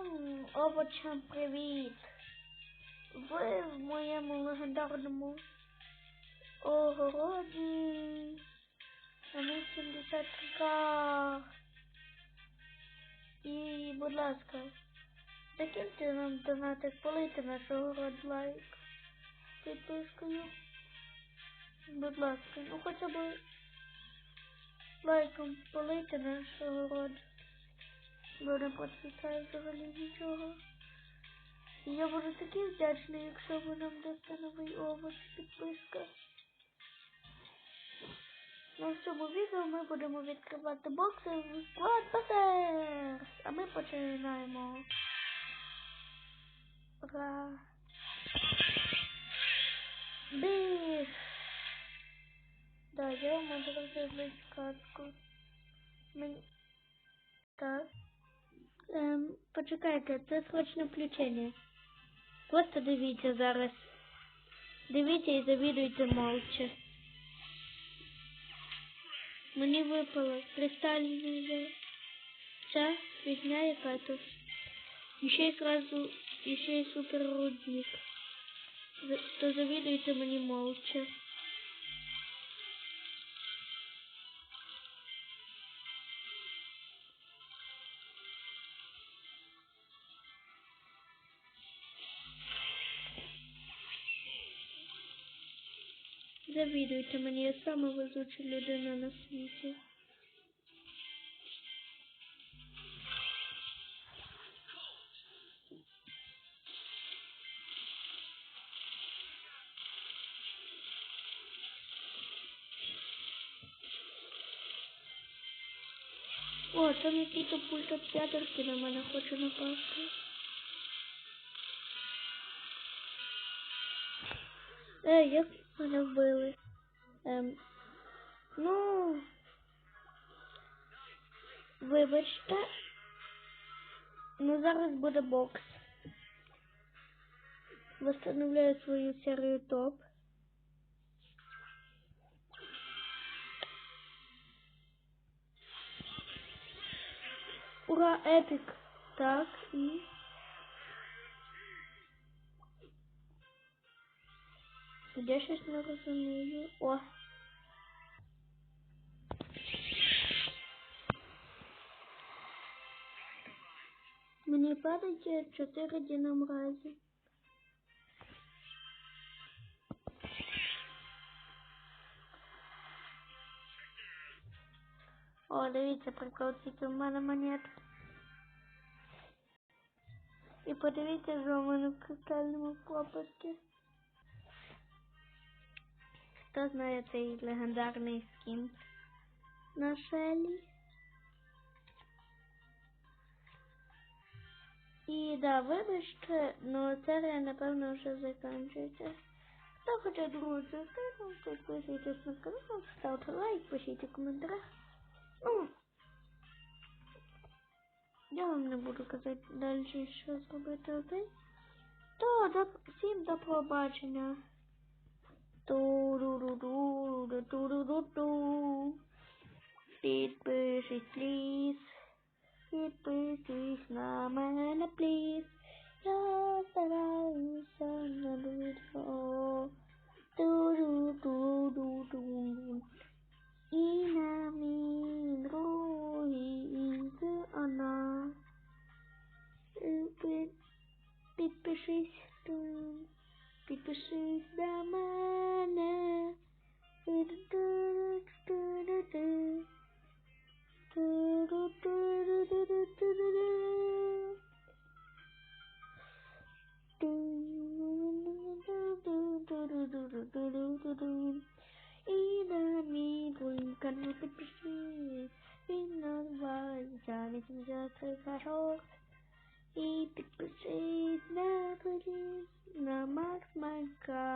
Всім овочам привіт! Ви в моєму легендарному огороді. А ми 70к. І, будь ласка, закиньте нам донатик, полийте наш огород лайк. Підпискою. Будь ласка, ну хоча б лайком полийте наш огород. Бо не взагалі нічого. Я буду такий вдячний, якщо ви нам дасте новий овоч, підписка. Ну, цьому відео ми будемо відкривати бокси в Squad Batters. А ми починаємо. Ура! Біг! Да, я вам одразу зробити сказку. Мені... Так. Ем, почекайте, це срочне включення. Просто дивіться зараз. Дивіться і завідуйте мовча. Мені випало кристальний ця фігня яка тут. І ще й сразу, і ще й суперрудник. То завідуйте мені мовча. Завідуйте мені, я сама везуча людина на світі. О, там який-то пульт от п'ятерки на мене хоче напасти. Ей, як мене вбили? Ем, ну, вибачте. Ну, зараз буде бокс. Восстановляю свою серію топ. Ура, епік. Так, і... Я щось не розумію. О. Мені падає 4 динамрази. О, дивіться, прикол, скільки в мене монет. І подивіться, що в мене в кристальному пропуску. Хто знає цей легендарний скін на Шелі? І да, вибачте, ну серія напевно вже закінчується. Хто хоче другу частину, підписуйтесь на канал, ставте лайк, пишіть у коментарях. Ну, я вам не буду казати далі, що зробити, окей? То, до, всім до побачення. Speed please. Speed please, Namana, please. Yes, there are some beautiful. Do do do do do. Inami, Rohi, Inzu, Anna. Speed please, Speed please, Namana. Sekarang ibit ko sa nabalik my God.